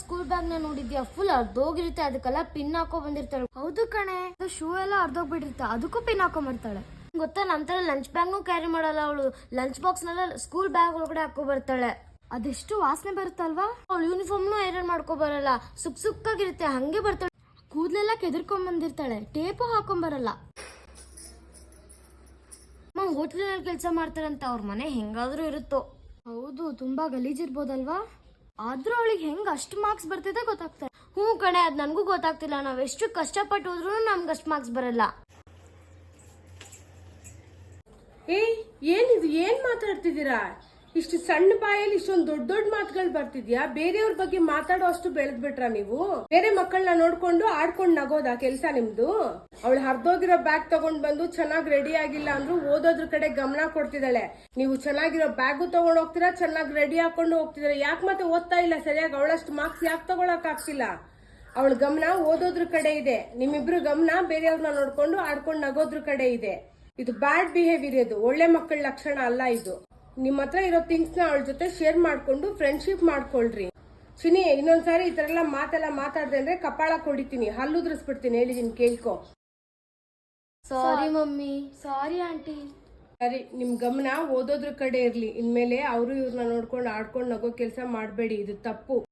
School ಬ್ಯಾಗ್ನ ನೋಡಿದ್ಯಾ? Full ಅರ್ಧೋಗಿರುತ್ತೆ, ಅದಕ್ಕೆಲ್ಲ pin ಹಾಕೋ ಬಂದಿರ್ತಾಳೆ. ಹೌದು ಕಣೆ ಶೂ ಎಲ್ಲ ಅರ್ಧೋಗ್ಬಿಟ್ಟಿರುತ್ತೆ, ಅದಕ್ಕೂ ಪಿನ್ ಹಾಕೋ ಬರ್ತಾಳೆ ಗೊತ್ತಾ, ನಂತರ ಲಂಚ್ ಬ್ಯಾಗ್ನು ಕ್ಯಾರಿ ಮಾಡಲ್ಲ ಅವಳು. ಲಂಚ್ ಬಾಕ್ಸ್ ನೆಲ್ಲ ಸ್ಕೂಲ್ ಬ್ಯಾಗ್ ಒಳಗಡೆ ಹಾಕೋ ಬರ್ತಾಳೆ. ಅದೆಷ್ಟು ವಾಸನೆ ಬರುತ್ತಲ್ವಾ ಅವಳು ಯೂನಿಫಾರ್ಮ್ನೂ ಐರನ್ ಮಾಡ್ಕೊ ಬರಲ್ಲ. ಸುಕ್ ಸುಕ್ಕಾಗಿರುತ್ತೆ ಹಂಗೆ ಬರ್ತಾಳೆ. ಕೂದಲೆಲ್ಲ ಕೆದರ್ಕೊಂಡ್ ಬಂದಿರ್ತಾಳೆ ಟೇಪು ಹಾಕೊಂಡ್ ಬರಲ್ಲ ಅಮ್ಮ ಹೋಟ್ಲಿನಲ್ಲಿ ಕೆಲಸ ಮಾಡ್ತಾರಂತ ಅವ್ರ ಮನೆ ಹೆಂಗಾದ್ರೂ ಇರುತ್ತೋ. ಹೌದು, ತುಂಬಾ ಗಲೀಜಿರ್ಬೋದಲ್ವಾ? ಆದ್ರೂ ಅವಳಿಗೆ ಹೆಂಗ್ ಅಷ್ಟು ಮಾರ್ಕ್ಸ್ ಬರ್ತಿದೆ ಗೊತ್ತಾಗ್ತಾರೆ ಹ್ಞೂ ಕಣೆ, ಅದ್ ನನಗೂ ಗೊತ್ತಾಗ್ತಿಲ್ಲ. ನಾವು ಎಷ್ಟು ಕಷ್ಟಪಟ್ಟು ಹೋದ್ರೂ ನಮ್ಗೆ ಅಷ್ಟು ಮಾರ್ಕ್ಸ್ ಬರಲ್ಲ. ಏಯ್, ಏನಿದು? ಏನ್ ಮಾತಾಡ್ತಿದ್ದೀರಾ? ಇಷ್ಟು ಸಣ್ಣ ಬಾಯಲ್ಲಿ ಇಷ್ಟೊಂದು ದೊಡ್ಡ ದೊಡ್ಡ ಮಾತುಗಳು ಬರ್ತಿದ್ಯಾ? ಬೇರೆಯವ್ರ ಬಗ್ಗೆ ಮಾತಾಡೋ ಅಷ್ಟು ಬೆಳೆದ್ಬಿಟ್ರಾ ನೀವು? ಬೇರೆ ಮಕ್ಕಳನ್ನ ನೋಡ್ಕೊಂಡು ಆಡ್ಕೊಂಡ್ ನಗೋದಾ ಕೆಲ್ಸ ನಿಮ್ದು? ಅವಳು ಹರಿದೋಗಿರೋ ಬ್ಯಾಗ್ ತಗೊಂಡ್ ಬಂದು ಚೆನ್ನಾಗಿ ರೆಡಿ ಆಗಿಲ್ಲ ಅಂದ್ರು ಓದೋದ್ರ ಕಡೆ ಗಮನ ಕೊಡ್ತಿದ್ದಾಳೆ. ನೀವು ಚೆನ್ನಾಗಿರೋ ಬ್ಯಾಗು ತಗೊಂಡ್ ಹೋಗ್ತೀರಾ, ಚೆನ್ನಾಗಿ ರೆಡಿ ಹಾಕೊಂಡು ಹೋಗ್ತಿದಾರೆ ಯಾಕೆ ಮತ್ತೆ ಓದ್ತಾ ಇಲ್ಲ? ಸರಿಯಾಗಿ ಅವಳಷ್ಟು ಮಾರ್ಕ್ಸ್ ಯಾಕೆ ತಗೊಳಕ್ ಆಗ್ತಿಲ್ಲ? ಅವಳ ಗಮನ ಓದೋದ್ರ ಕಡೆ ಇದೆ. ನಿಮ್ಮಿಬ್ರು ಗಮನ ಬೇರೆಯವ್ರನ್ನ ನೋಡ್ಕೊಂಡು ಆಡ್ಕೊಂಡು ನಗೋದ್ರ ಕಡೆ ಇದೆ. ಇದು ಬ್ಯಾಡ್ ಬಿಹೇವಿಯರ್ ಇದು. ಒಳ್ಳೆ ಮಕ್ಕಳ ಲಕ್ಷಣ ಅಲ್ಲ ಇದು. ನಿಮ್ಮ ಹತ್ರ ಇರೋ ಥಿಂಗ್ಸ್ನ ಅವಳ ಜೊತೆ ಶೇರ್ ಮಾಡ್ಕೊಂಡು ಫ್ರೆಂಡ್ಶಿಪ್ ಮಾಡ್ಕೊಳ್ರಿ. ಚಿನಿ ಇನ್ನೊಂದ್ಸಾರಿ ಈ ತರ ಎಲ್ಲ ಮಾತೆಲ್ಲ ಮಾತಾಡ್ದೆ ಅಂದ್ರೆ ಕಪಾಳ ಕೊಡಿತೀನಿ. ಹಲ್ಲುದ್ರಿಸ್ಬಿಡ್ತೀನಿ ಹೇಳಿದ್ದೀನಿ ಕೇಳ್ಕೊ. ಸಾರಿ ಮಮ್ಮಿ. ಸಾರಿ ಆಂಟಿ ಸರಿ ನಿಮ್ ಗಮನ ಓದೋದ್ರ ಕಡೆ ಇರ್ಲಿ. ಇನ್ಮೇಲೆ ಅವರು ಇವ್ರನ್ನ ನೋಡ್ಕೊಂಡು ಆಡ್ಕೊಂಡು ನಗೋ ಕೆಲಸ ಮಾಡಬೇಡಿ. ಇದು ತಪ್ಪು.